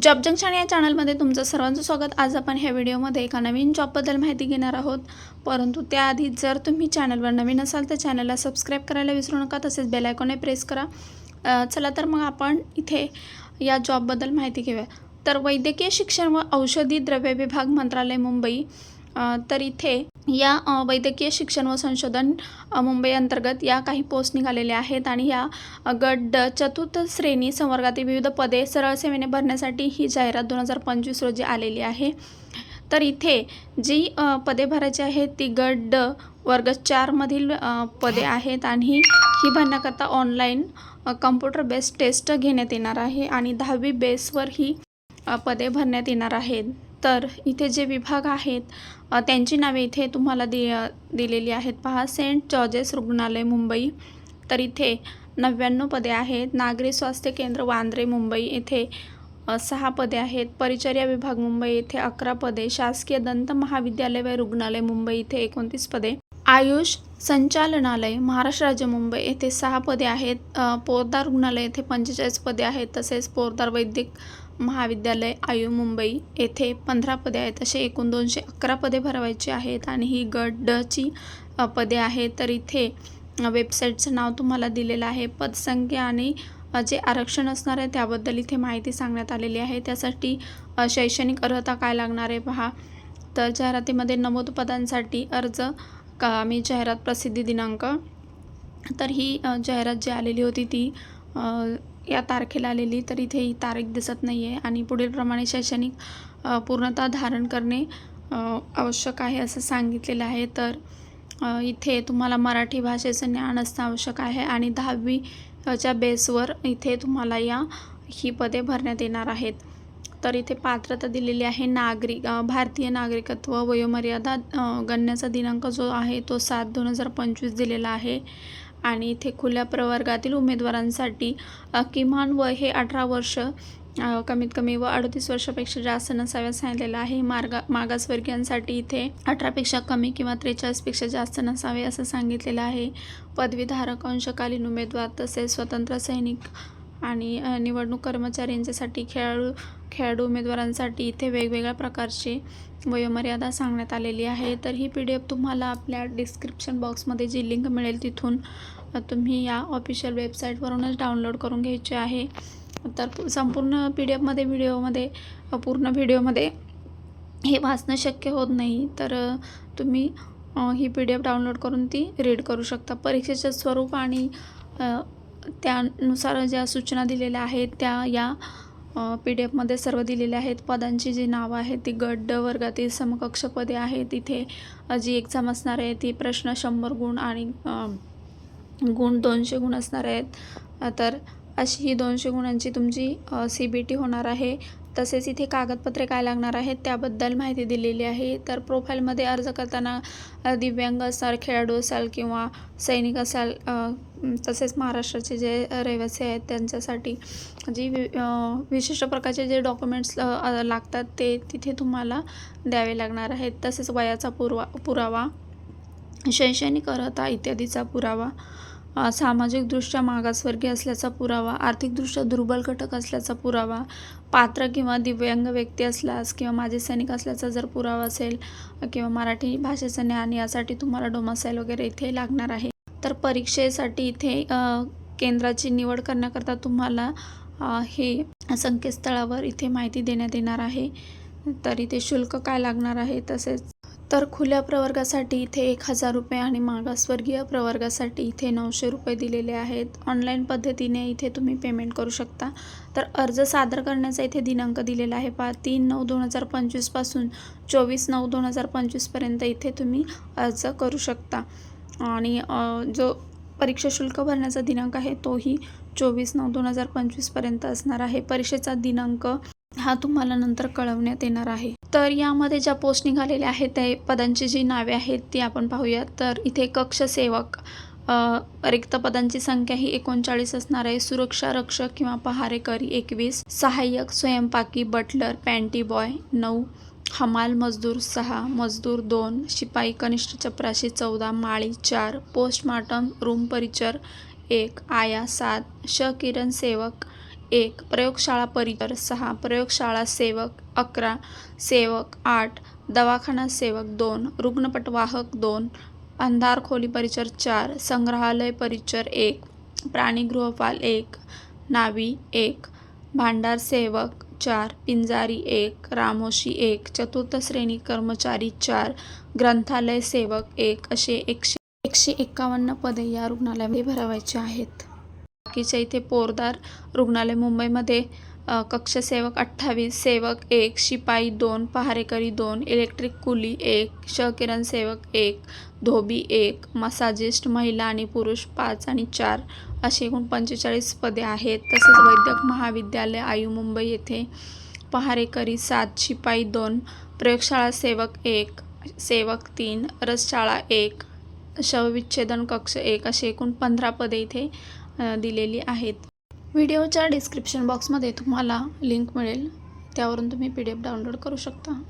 Job junction या चॅनलमध्ये तुमचं सर्वांचं स्वागत. आज आपण ह्या व्हिडिओमध्ये एका नवीन जॉबबद्दल माहिती घेणार आहोत. परंतु त्याआधी जर तुम्ही चॅनलवर नवीन असाल तर चॅनलला सबस्क्राईब करायला विसरू नका तसेच बेलायकॉनने प्रेस करा. चला तर मग आपण इथे या जॉबबद्दल माहिती घेऊया. तर वैद्यकीय शिक्षण व औषधी द्रव्य विभाग मंत्रालय मुंबई. तर इथे या वैद्यकीय शिक्षण व संशोधन मुंबई अंतर्गत या काही पोस्ट निघालेल्या आहेत आणि या अ, गट चतुर्थ श्रेणी संवर्गातील विविध पदे सरळ सेवेने भरण्यासाठी ही जाहिरात दोन हजार पंचवीस रोजी आलेली आहे. तर इथे जी पदे भरायची आहेत ती गट वर्ग चारमधील पदे आहेत आणि ही भरण्याकरता ऑनलाईन कम्प्युटर बेस्ड टेस्ट घेण्यात येणार आहे आणि दहावी बेसवर ही पदे भरण्यात येणार आहेत. तर इथे जे विभाग आहेत त्यांची नावे इथे तुम्हाला दि दिलेली आहेत. पहा सेंट जॉर्जेस रुग्णालय मुंबई. तर इथे नव्याण्णव पदे आहेत. नागरी स्वास्थ्य केंद्र वांद्रे मुंबई. येथे सहा पदे आहेत. परिचर्या विभाग मुंबई. येथे अकरा पदे. शासकीय दंत महाविद्यालय व रुग्णालय मुंबई. इथे एकोणतीस पदे. आयुष संचालनालय महाराष्ट्र राज्य मुंबई. येथे सहा पदे आहेत. पोरदार रुग्णालय येथे पंचेचाळीस पदे आहेत. तसेच पोरदार वैद्यक महाविद्यालय आयु मुंबई येथे पंधरा पदे आहेत. असे एकूण दोनशे अकरा पदे भरवायची आहेत आणि ही गट डची पदे आहेत. तर इथे वेबसाईटचं नाव तुम्हाला दिलेलं आहे. पदसंख्या आणि जे आरक्षण असणार आहे त्याबद्दल इथे माहिती सांगण्यात आलेली आहे. त्यासाठी शैक्षणिक अर्हता काय लागणार आहे पहा. तर जाहिरातीमध्ये नमूद पदांसाठी अर्ज का मी जाहिरात प्रसिद्धी दिनांक. तर ही जाहिरात जी आलेली होती ती या तारखेला आलेली तर इथे ही तारीख दिसत नाही आहे आणि पुढीलप्रमाणे शैक्षणिक पूर्णतः पूर्णता धारण करणे आवश्यक आहे असं सांगितलेलं आहे. तर इथे तुम्हाला मराठी भाषेचं ज्ञान असणं आवश्यक आहे. आणि दहावीच्या बेसवर इथे तुम्हाला या ही पदे भरण्यात येणार आहेत. तर इथे पात्रता दिलेली आहे नागरिक भारतीय नागरिकत्व वयोमर्यादा गणण्याचा दिनांक जो आहे तो सात दोन हजार पंचवीस दिलेला आहे. आणि इथे खुल्या प्रवर्गातील उमेदवारांसाठी किमान वय हे अठरा वर्ष कमीत कमी व अडतीस वर्षापेक्षा जास्त नसाव्यास सांगितलेलं आहे. मार्गा मागासवर्गीयांसाठी इथे अठरापेक्षा कमी किंवा त्रेचाळीसपेक्षा जास्त नसावे असं सांगितलेलं आहे. पदवीधारक अंशकालीन उमेदवार तसेच स्वतंत्र सैनिक आणि निवडणूक कर्मचारी यांच्यासाठी खेळाडू खेळाडू उमेदवारांसाठी इथे वेगवेगळ्या प्रकारची वयोमर्यादा सांगण्यात आलेली आहे. तर ही पी डी एफ तुम्हाला आपल्या डिस्क्रिप्शन बॉक्समध्ये जी लिंक मिळेल तिथून तुम्ही या ऑफिशियल वेबसाईटवरूनच डाउनलोड करून घ्यायचे आहे. तर संपूर्ण पी डी एफमध्ये व्हिडिओमध्ये पूर्ण व्हिडिओमध्ये हे वाचणं शक्य होत नाही. तर तुम्ही ही पी डी एफ डाउनलोड करून ती रीड करू शकता. परीक्षेचं स्वरूप आणि त्यानुसार ज्या सूचना दिलेल्या आहेत त्या या पी डी एफमध्ये सर्व दिलेले आहेत. पदांची जी नावं आहेत ती गड्ड वर्गातील समकक्ष पदे आहेत. इथे जी एक्झाम असणार आहे ती प्रश्न शंभर गुण आणि गुण दोनशे गुण असणार आहेत. तर अशी ही दोनशे गुणांची तुमची सी बी टी होणार आहे. तसेच इथे कागदपत्रे काय लागणार आहेत त्याबद्दल माहिती दिलेली आहे. तर प्रोफाईलमध्ये अर्ज करताना दिव्यांग असाल खेळाडू असाल किंवा सैनिक असाल तसेच महाराष्ट्राचे जे रहिवासी आहेत त्यांच्यासाठी जी वि विशिष्ट प्रकारचे जे डॉक्युमेंट्स लागतात ते तिथे तुम्हाला द्यावे लागणार आहेत. तसेच वयाचा पुरवा पुरावा शैक्षणिक अर्हता इत्यादीचा पुरावा सामाजिकदृष्ट्या मागासवर्गीय असल्याचा पुरावा आर्थिकदृष्ट्या दुर्बल घटक असल्याचा पुरावा पात्र किंवा दिव्यांग व्यक्ती असल्यास किंवा माझे सैनिक असल्याचा जर पुरावा असेल किंवा मराठी भाषेचं ज्ञान यासाठी तुम्हाला डोमासाईल वगैरे इथे लागणार आहे. तर परीक्षेसाठी इथे केंद्राची निवड करण्याकरता तुम्हाला हे संकेतस्थळावर इथे माहिती देण्यात येणार आहे. तर इथे शुल्क काय लागणार आहे तसेच तर खुल्या प्रवर्गासाठी इथे एक हजार रुपये आणि मागासवर्गीय प्रवर्गासाठी इथे नऊशे रुपये दिलेले आहेत. ऑनलाईन पद्धतीने इथे तुम्ही पेमेंट करू शकता. तर अर्ज सादर करण्याचा इथे दिनांक दिलेला आहे. पा तीन नऊ दोन हजार पंचवीसपासून चोवीस नऊ दोन हजार पंचवीसपर्यंत इथे तुम्ही अर्ज करू शकता. आणि जो परीक्षा शुल्क भरण्याचा दिनांक आहे तोही चोवीस नऊ दोन हजार पंचवीसपर्यंत असणार आहे. परीक्षेचा दिनांक हा तुम्हाला नंतर कळवण्यात येणार आहे. तर यामध्ये ज्या पोस्ट निघालेल्या आहेत त्या पदांची जी नावे आहेत ती आपण पाहूया तर इथे कक्ष सेवक रिक्त पदांची संख्या ही एकोणचाळीस असणार आहे. सुरक्षा रक्षक किंवा पहारेकरी एकवीस सहाय्यक स्वयंपाकी बटलर पॅन्टी बॉय नऊ हमाल मजदूर सहा मजदूर दोन शिपाई कनिष्ठ चपराशी चौदा माळी चार पोस्टमार्टम रूम परिचर एक आया सात श किरण सेवक एक प्रयोगशाळा परिचर सहा प्रयोगशाळा सेवक अकरा सेवक आठ दवाखाना सेवक दोन रुग्णपटवाहक दोन अंधार खोली परिचर चार संग्रहालय परिचर एक प्राणीगृहपाल एक नावी एक भांडार सेवक चार पिंजारी एक रामोशी एक चतुर्थ श्रेणी कर्मचारी चार ग्रंथालय सेवक एक असे एकशे एकशे एक्कावन्न पदे या रुग्णालयामध्ये भरवायचे आहेत. बाकीच्या इथे पोरदार रुग्णालय मुंबईमध्ये कक्षसेवक अठ्ठावीस सेवक एक शिपाई दोन पहारेकरी दोन इलेक्ट्रिक कुली एक शकिरण सेवक एक धोबी एक मसाजिस्ट महिला आणि पुरुष पाच आणि चार अशी एकूण पंचेचाळीस पदे आहेत. तसेच वैद्यक महाविद्यालय आयु मुंबई येथे पहारेकरी सात शिपाई दोन प्रयोगशाळा सेवक एक सेवक तीन रसशाळा एक शवविच्छेदन कक्ष एक अशी एकूण पंधरा पदे इथे दिलेली आहेत. व्हिडिओच्या डिस्क्रिप्शन बॉक्समध्ये तुम्हाला लिंक मिळेल. त्यावरून तुम्ही पी डी एफ डाउनलोड करू शकता.